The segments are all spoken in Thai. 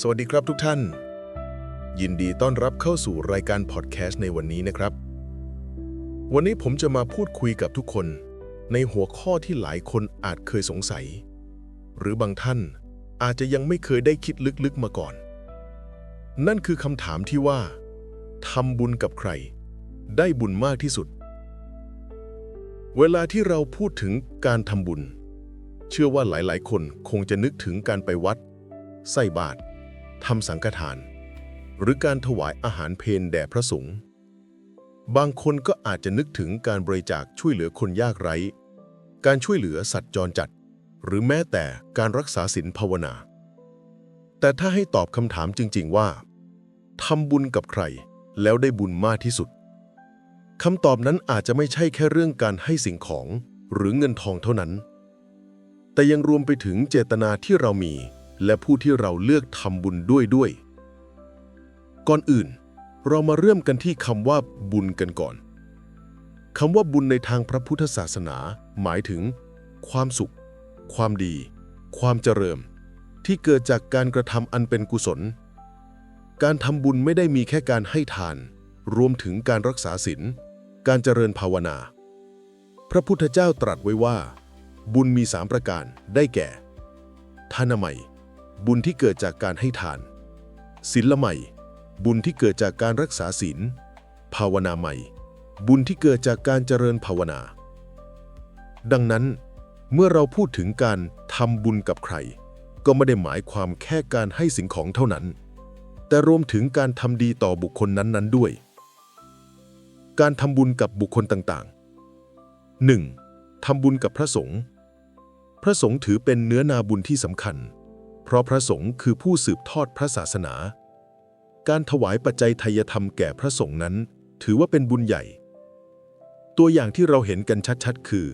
สวัสดีครับทุกท่าน ยินดีต้อนรับเข้าสู่รายการพอดแคสต์ในวันนี้นะครับ วันนี้ผมจะมาพูดคุยกับทุกคน ในหัวข้อที่หลายคนอาจเคยสงสัย หรือบางท่านอาจจะยังไม่เคยได้คิดลึกๆมาก่อน นั่นคือคำถามที่ว่าทำบุญกับใคร ได้บุญมากที่สุด เวลาที่เราพูดถึงการทำบุญ เชื่อว่าหลายๆ คนคงจะนึกถึงการไปวัด ใส่บาตร ทำสังฆทาน หรือการถวายอาหารเพนแด่พระสงฆ์บางคนก็อาจจะนึกถึงการบริจาคช่วยเหลือคนยากไร้ การช่วยเหลือสัตว์จรจัด หรือแม้แต่การรักษาศีลภาวนา แต่ถ้าให้ตอบคำถามจริง ๆว่าทำบุญกับใครแล้วได้บุญมากที่สุดคำตอบนั้นอาจจะไม่ใช่แค่เรื่องการให้สิ่งของหรือเงินทองเท่านั้น แต่ยังรวมไปถึงเจตนาที่เรามี และผู้ที่เราเลือกทำบุญด้วยด้วย ก่อนอื่น เรามาเริ่มกันที่คำว่าบุญกันก่อนคำว่าบุญในทางพระพุทธศาสนา หมายถึง ความสุข ความดี ความเจริญ ที่เกิดจากการกระทำอันเป็นกุศล การทำบุญไม่ได้มีแค่การให้ทาน รวมถึงการรักษาศีลการเจริญภาวนา พระพุทธเจ้าตรัสไว้ว่า บุญมีสามประการได้แก่ ทานามัย บุญที่เกิดจากการให้ทาน ศีลละไมบุญที่เกิดจากการรักษาศีล ภาวนาใหม่ บุญที่เกิดจากการเจริญภาวนา ดังนั้น เมื่อเราพูดถึงการทำบุญกับใคร ก็ไม่ได้หมายความแค่การให้สิ่งของเท่านั้น แต่รวมถึงการทำดีต่อบุคคลนั้นๆด้วย การทำบุญกับบุคคลต่างๆ 1. ทำบุญกับพระสงฆ์พระสงฆ์ถือเป็นเนื้อนาบุญที่สำคัญ เพราะพระสงฆ์คือผู้สืบทอดพระศาสนา การถวายปัจจัยทายธรรมแก่พระสงฆ์นั้น ถือว่าเป็นบุญใหญ่ ตัวอย่างที่เราเห็นกันชัดๆ คือ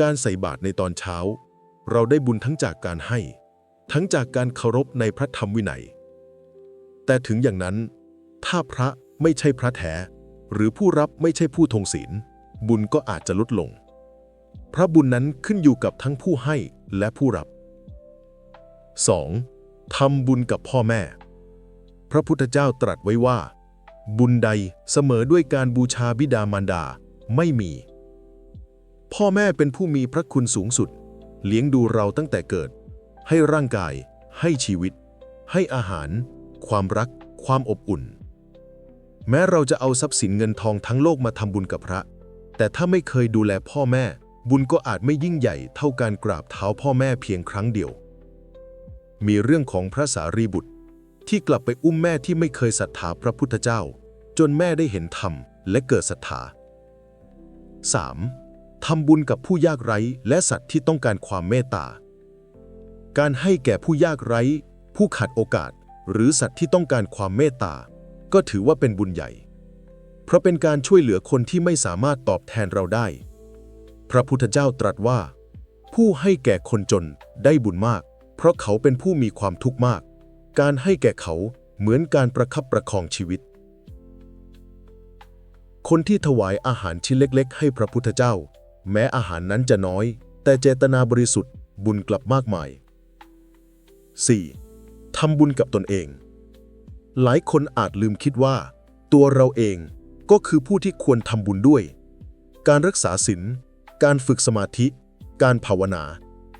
การใส่บาตรในตอนเช้า เราได้บุญทั้งจากการให้ ทั้งจากการเคารพในพระธรรมวินัย แต่ถึงอย่างนั้น ถ้าพระไม่ใช่พระแท้หรือผู้รับไม่ใช่ผู้ทงศีล บุญก็อาจจะลดลง พระบุญนั้นขึ้นอยู่กับทั้งผู้ให้และผู้รับ 2. ทำบุญกับพ่อแม่ พระพุทธเจ้าตรัสไว้ว่า บุญใดเสมอด้วยการบูชาบิดามารดาไม่มี พ่อแม่เป็นผู้มีพระคุณสูงสุด เลี้ยงดูเราตั้งแต่เกิด ให้ร่างกาย ให้ชีวิต ให้อาหาร ความรัก ความอบอุ่น แม้เราจะเอาทรัพย์สินเงินทองทั้งโลกมาทำบุญกับพระ แต่ถ้าไม่เคยดูแลพ่อแม่ บุญก็อาจไม่ยิ่งใหญ่เท่าการกราบเท้าพ่อแม่เพียงครั้งเดียว มีเรื่องของพระสารีบุตร ที่กลับไปอุ้มแม่ที่ไม่เคยศรัทธาพระพุทธเจ้า จนแม่ได้เห็นธรรมและเกิดศรัทธา 3. ทำบุญกับผู้ยากไร้และสัตว์ที่ต้องการความเมตตา การให้แก่ผู้ยากไร้ ผู้ขาดโอกาส หรือสัตว์ที่ต้องการความเมตตา ก็ถือว่าเป็นบุญใหญ่ เพราะเป็นการช่วยเหลือคนที่ไม่สามารถตอบแทนเราได้ พระพุทธเจ้าตรัสว่า ผู้ให้แก่คนจนได้บุญมาก เพราะเขาเป็นผู้มีความทุกข์มาก การให้แก่เขาเหมือนการประคับประคองชีวิต คนที่ถวายอาหารชิ้นเล็ก ๆ ให้พระพุทธเจ้า แม้อาหารนั้นจะน้อย แต่เจตนาบริสุทธิ์บุญกลับมากมาย 4. ทำบุญกับตนเอง หลายคนอาจลืมคิดว่า ตัวเราเองก็คือผู้ที่ควรทำบุญด้วย การรักษาศีลการฝึกสมาธิ การภาวนา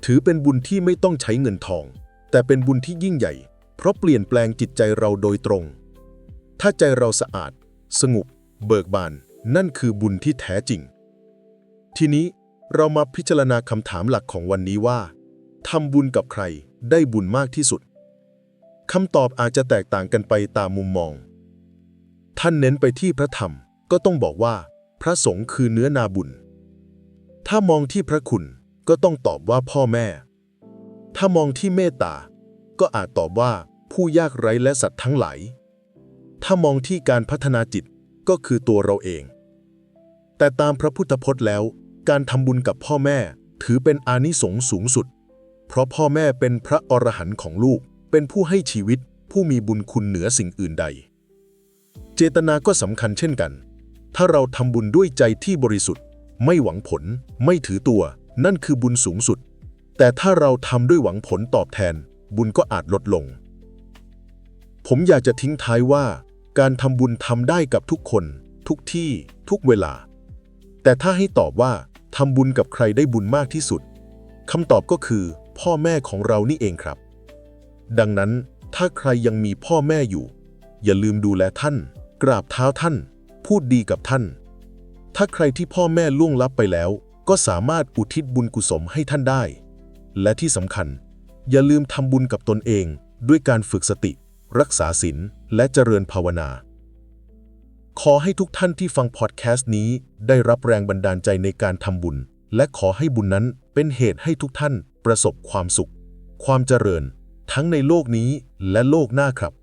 ถือเป็นบุญที่ไม่ต้องใช้เงินทอง แต่เป็นบุญที่ยิ่งใหญ่ เพราะเปลี่ยนแปลงจิตใจเราโดยตรง ถ้าใจเราสะอาด สงบเบิกบาน นั่นคือบุญที่แท้จริง ทีนี้เรามาพิจารณาคำถามหลักของวันนี้ว่าทำบุญกับใครได้บุญมากที่สุดคำตอบอาจจะแตกต่างกันไปตามมุมมอง ท่านเน้นไปที่พระธรรมก็ต้องบอกว่า พระสงฆ์คือเนื้อนาบุญ ถ้ามองที่พระคุณ ก็ต้องตอบว่าพ่อแม่ ถ้ามองที่เมตตา ก็อาจตอบว่าผู้ยากไร้และสัตว์ทั้งหลาย ถ้ามองที่การพัฒนาจิตก็คือตัวเราเอง แต่ตามพระพุทธพจน์แล้ว การทำบุญกับพ่อแม่ถือเป็นอานิสงส์สูงสุด เพราะพ่อแม่เป็นพระอรหันต์ของลูก เป็นผู้ให้ชีวิต ผู้มีบุญคุณเหนือสิ่งอื่นใด เจตนาก็สำคัญเช่นกัน ถ้าเราทำบุญด้วยใจที่บริสุทธิ์ ไม่หวังผล ไม่ถือตัว นั่นคือบุญสูงสุด แต่ถ้าเราทำด้วยหวังผลตอบแทน บุญก็อาจลดลง ผมอยากจะทิ้งท้ายว่า การทำบุญทำได้กับทุกคน ทุกที่ ทุกเวลา แต่ถ้าให้ตอบว่าทำบุญกับใครได้บุญมากที่สุดคำตอบก็คือ พ่อแม่ของเรานี่เองครับ ดังนั้นถ้าใครยังมีพ่อแม่อยู่ อย่าลืมดูแลท่าน กราบเท้าท่าน พูดดีกับท่าน ถ้าใครที่พ่อแม่ล่วงลับไปแล้ว ก็สามารถอุทิศบุญกุศลให้ท่านได้ และที่สำคัญ อย่าลืมทำบุญกับตนเองด้วยการฝึกสติ รักษาศีลและเจริญภาวนา ขอให้ทุกท่านที่ฟังพอดแคสต์นี้ได้รับแรงบันดาลใจในการทำบุญ และขอให้บุญนั้นเป็นเหตุให้ทุกท่านประสบความสุข ความเจริญ ทั้งในโลกนี้และโลกหน้าครับ